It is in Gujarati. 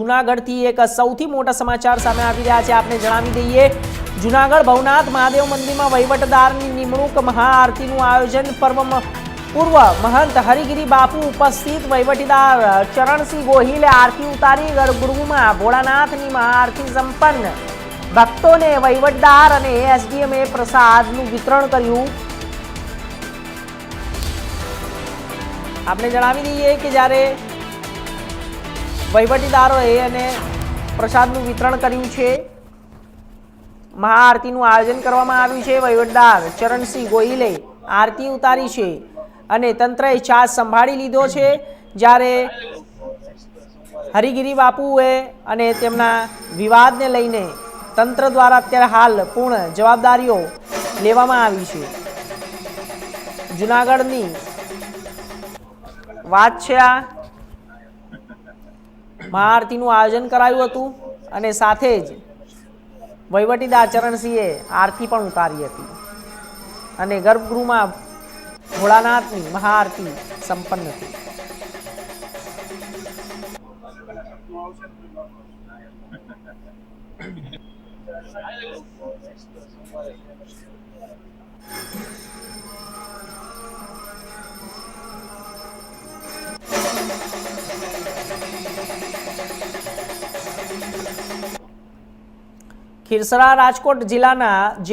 જુનાગઢથી એક સૌથી મોટા સમાચાર સામે આવી રહ્યા છે. આપને જણાવી દઈએ, જુનાગઢ ભવનાથ મહાદેવ મંદિરમાં વહીવટદારની નિમણૂક મહાઆરતીનું આયોજન પર્વ પૂર્વ મહંત હરિગીરી બાપુ ઉપસ્થિત વહીવટીદાર ચરણસિંહ ગોહિલે આરતી ઉતારી ગર્ભગૃહમાં ભોળાનાથની મહાઆરતી સંપન્ન. ભક્તોને વહીવટદાર અને એસડીએમએ પ્રસાદનું વિતરણ કર્યું. આપણે જણાવી દઈએ કે જ્યારે વહીવટીદારોએ અને પ્રસાદનું વિતરણ કર્યું છે. મહાઆરતીનું આયોજન કરવામાં આવ્યું છે. વહીવટદાર ચરણસિંહ ગોહિલે આરતી ઉતારી છે અને તંત્રએ ચાર્જ સંભાળી લીધો છે. જ્યારે હરિગીરી બાપુએ અને તેમના વિવાદને લઈને તંત્ર દ્વારા અત્યારે હાલ પૂર્ણ જવાબદારીઓ લેવામાં આવી છે. જુનાગઢની વાત છે આ. મહાઆરતીનું આયોજન કરાયું હતું અને સાથે જ વહીવટીદાર ચરણસિંહે આરતી પણ ઉતારી હતી. અને ગર્ભગૃહમાં ભોળાનાથની મહાઆરતી સંપન્ન થઈ ખીરસરા રાજકોટ જિલ્લાના જે